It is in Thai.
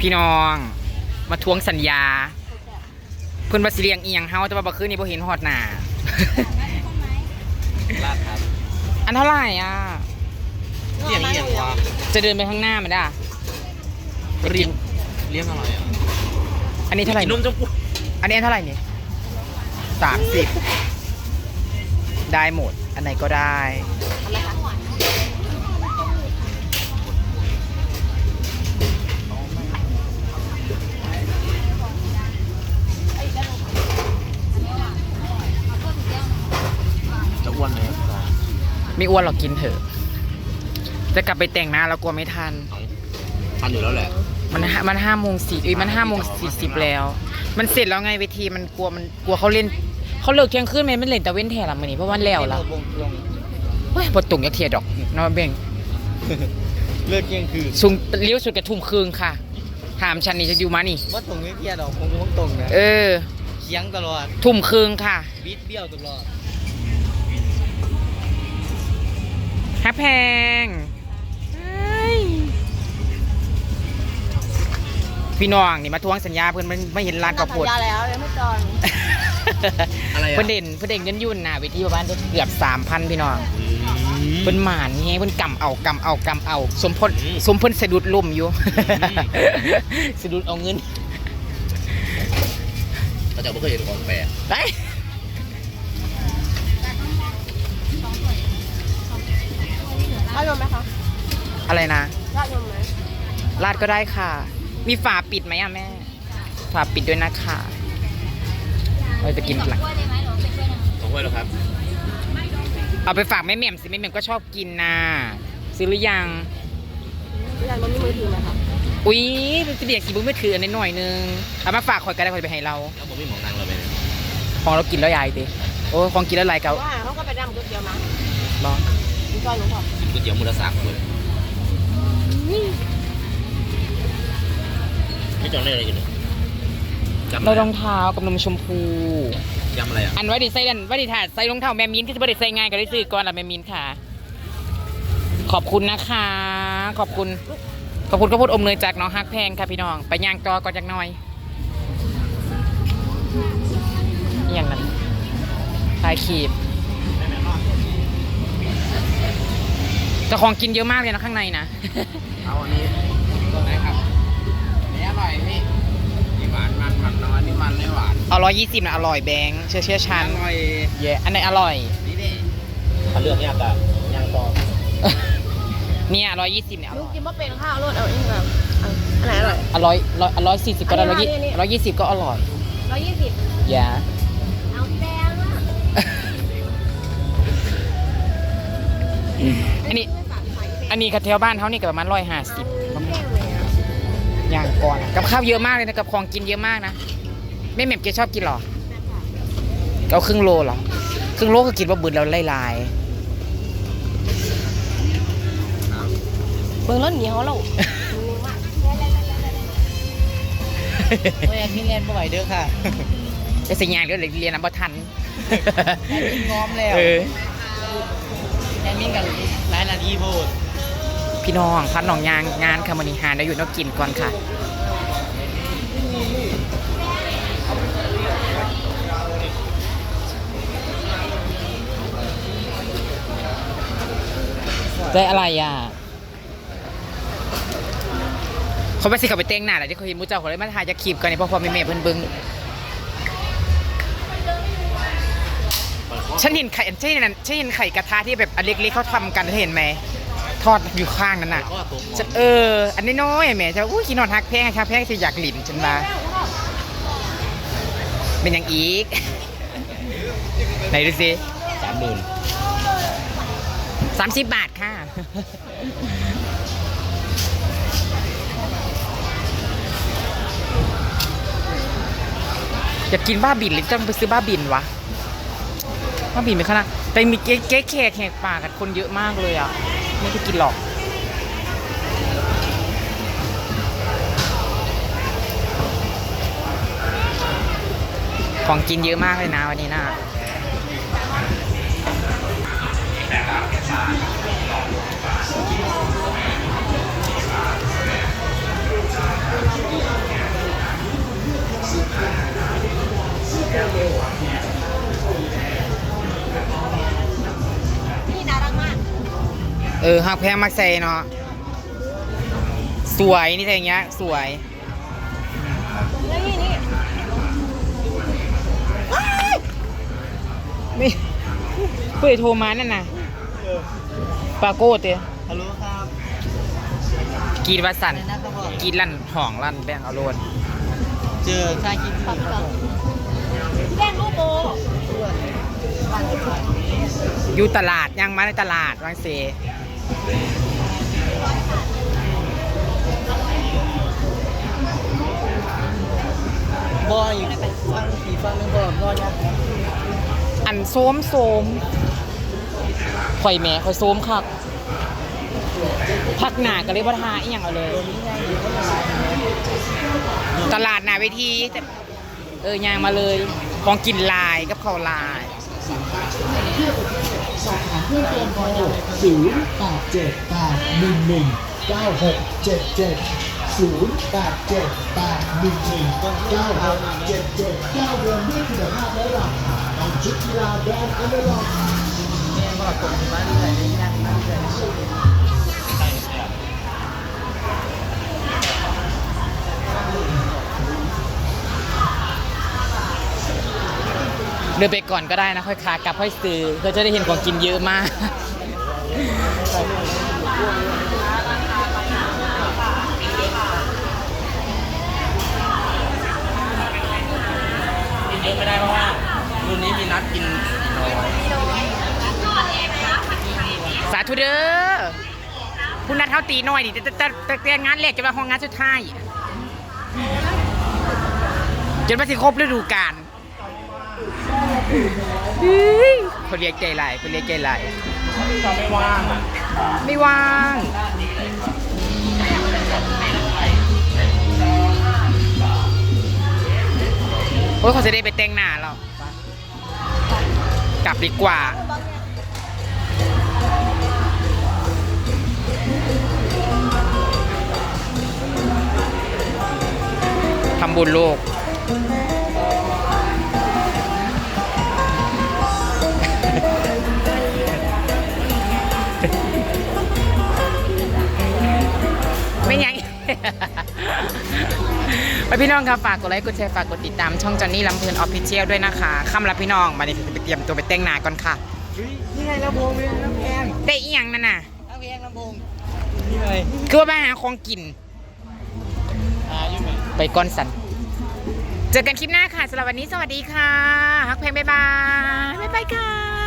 พี่น้อง มาทวงสัญญา เพิ่นว่าสิเลี้ยงอีหยังเฮาแต่ว่าบ่คืนนี้บ่เห็นฮอดหน้าลาดครับอันเท่าไหร่อะ เลี้ยงเลี้ยงวะจะเดินไปข้างหน้ามันได้เลี้ยงเลี้ยงอะไรอะอันนี้เท่าไหร่ กินนมนี่ชมพูอันนี้เท่าไหร่นี่สามสิบได้หมด อันไหนก็ได้จะ ไม่อ้วนหรอกกินเถอะ จะกลับไปแต่งหน้าแล้วกลัวไม่ทัน ทันอยู่แล้วแหละ มันห้ามันห้าโมงสี่เอ้ยมันห้าโมงสี่สิบแล้ว มันเสร็จแล้วไงเวทีมันกลัวมันกลัวเขาเล่น เขาเลิกเที่ยงคืนไหมมันเล่นแต่เว้นแถละมือนี้เพราะวันแล้วละเฮ้ยบทตุ่งยักเทียดอกเนอะเบ่งเลิกเที่ยงคืนซุงเลี้ยวสุดกระทุ่มคืนค่ะ ถามฉันนี่จะอยู่มานี่ว่าตรงนี้เที่ยดอกผมก็ตรงนะเออเคียงตลอดทุ่มคืนค่ะบิดเบี้ยวตลอด ฮักแพงเอ้ยพี่น้องนี่มาทวงสัญญาเพื่อนมันไม่เห็นร้านกระพุดสัญญาแล้วยังไม่จองอะไรอะเพื่อนเด่นเพื่อนเด่นเงินยุ่นน่ะเวทีประมาณเกือบสามพันพี่น้องเพื่อนหมานไงเพื่อนกำเอากำเอากำเอา สมพลสมพลสะดุดล่มอยู่สะดุดเอาเงินเราจะไม่เคยเห็นของแปลก ได้ราดนมไหมคะอะไรนะราดนมไหมราดก็ได้ค่ะ มีฝาปิดไหมอะแม่ ฝาปิดด้วยนะคะเราจะกินหลังของห้วยแล้วครับ เอาไปฝากแม่แหม่มสิแม่แหม่มก็ชอบกินนะซื้อหรือยังอยากนมมีมือถือไหมคะอุ๊ยจะเบียกกี่บุ้งไม่ถืออันนี้หน่อยนึงเอามาฝากคอยก็ได้คอยไปให้เรา แล้วผมไม่หมองนางเราไปเนี่ยของเรากินแล้วยายติโอ้ของกินแล้วไรเกาว่าเขาก็ไปดำก๋วยเตี๋ยวมาบอคุณจอยหนูบอก กินก๋วยเตี๋ยวมือละสามคนไม่จองได้อะไรกินเลยจำเรารองเท้ากับนมชมพูยำอะไรอะอันไว้ดิใส่ดันไว้ดิถาดใส่รองเท้าแม่มินที่จะไม่ได้ใส่ง่ายก็ได้ซื้อก่อนละแม่มินค่ะ ขอบคุณนะคะ ขอบคุณ ขอบคุณข้าวโพดอมเนยจากน้องฮักแพงค่ะพี่น้อง ไปย่างต่อก่อนจากหน้อยอหย่างนั้นถ่ายขีบ แต่ของกินเยอะมากเลยนะข้างในนะ เอาอันนี้ตัวไหนครับนี่อร่อยพี่นี่หวานมันมันน้อยนี่มันไม่หวานเอาร้อยยี่สิบนะอร่อยแบงค์เชื่อเชื่อชันอร่อยเย่อันไหนอร่อย นี่ดิถ้าเลือกยากอะย่างต่อเนี่ยร้อยยี่สิบเนี่ยอลูร่กอยกินว่าเป็นข้าวรดเอาเองแบบอันไหนอร่อย อร่อยร้อยร้อยสี่สิบก็ได้อัร้อนยนี้ยี่อันนี้ร้อยยี่สิบก็อร่อยร้อยยี่สิบอย่าเอาแด อันนี้ อันนี้กับแถวบ้านเขานี่ก็ประมาณร้อยห้าสิบแห้งเลยอะอย่างก่อนอะกับข้าวเยอะมากเลยนะกับของกินเยอะมากนะแม่แหม่มแกชอบกินเหรอเอาครึ่งโลเหรอครึ่งโลก็กินว่าบืนแล้วไล่ลายเบิ่งรถหนีเขาเราไม่อยากกินเรียนบ่ไหวเด้อค่ะไปสัญญาณเดี๋ยวเรียนน้ำบ่ทันกินง้อมแล้ว เออแค่มิ้นกันหลายนาทีโพดพี่น้องพัดหนองยางงานคำมนิหารเดี๋ยวอยู่นอกกินก่อนค่ะได้อะไรอะ เขาไปสิเขาไปเต้งหน้าแหละที่เขาเห็นมูเจ้าเขาเลยมาถ่ายจะขีบกันเนี่ยเพราะความเมย์เพิ่นบึง ฉันเห็นไข่ฉันเห็นฉันเห็นไข่กระทะที่แบบอันเล็กๆเขาทำกันเธอเห็นไหมทอดอยู่ข้างนั้นน่ะก็ตัวฉันเออ อันนี้น้อยๆแหม่จะอุ้ยกินนอนฮักแพงฮักแพงจะอยากหลินฉันมาเป็นอย่างอีก ไหนดูสิสามหมื่นสามสิบบาทค่ะอยากกินบ้าบินหรือจะไปซื้อบ้าบินวะ ถ้าบินไปข้างหน้าแต่มีเก๊กแขกแหกปากกันคนเยอะมากเลยอะ ไม่ได้กินหรอกของกินเยอะมากเลยนะวันนี้นะเออหักแพงมักใส่เนาะสวยนี่ใส่อย่างเงี้ย สวยแล้วนี่นี่ไม่เพื่อโทรมานั่นน่ะปาโก้เตะฮัลโหลครับกรีดวัสันอะไรนะครับพ่อกรีดลั่นห่องลั่นแบงเอาโลนเจอค่าคิดที่ครับแย่งลูกโบอยู่ตลาดยังมาในตลาดวังเซ บอยฟังสีฟังนึงบอยบอยยักษ์อันโซมโซมข่อยแม่ข่อยโซมคักพักหนาก็เลยบ่ทาอีหยังเอาเลย ตลาดหนาเวทีเออยางมาเลยของกินลายกับข้าวลาย สอบถามเพิ่มเติมโทรศูนย์แปดเจ็ดแปดหนึ่งหนึ่งเก้าหกเจ็ดเจ็ดศูนย์แปดเจ็ดแปดหนึ่งหนึ่งเก้าหกเจ็ดเจ็ดเก้าเดือนด้วยคุณภาพและราคาของชุดกีฬาแบรนด์อันเดอร์ล็อกแม่บอกตรงที่บ้านเรื่อยๆยักษ์บ้านเรื่ย เดินไปก่อนก็ได้นะค่อยขากลับค่อยซื้อก็จะได้เห็นของกินเยอะมาก กินเยอะไม่ได้เพราะว่ารุ่นนี้มีนัดกินน้อยสาธุเด้อคุณนัดเท่าตีหน่อยดิแต่แต่แต่แต่งานแรกจะมาห้องงานสุดท้ายจนมาสิครบฤดูกาล เฮ้ยคนเรียกใจหลายคนเรียกใจหลายเราไม่ว่างอะไม่ว่างโอ้ยเขาจะได้ไปแต่งหน้าแล้วกลับดีกว่าทำบุญโลก ไปพี่น้องครับฝากกดไลค์กดแชร์ฝากกดติดตามช่องจอนนี่ลำเพลินออฟฟิเชียลด้วยนะคะคำรับพี่น้องมาเดี๋ยวจะไปเตรียมตัวไปแต่งหน้าก่อนค่ะนี่ไงลำโพงนี่น้ำแพงได้อีหยังนั่นน่ะน้ำแพงลำโพงนี่เลยคือว่าไปหาของกินอ่าอยู่ไหมไปก้อนสันเจอกันคลิปหน้าค่ะสำหรับวันนี้สวัสดีค่ะฮักเพลงบ๊ายบายบ๊ายบายค่ะ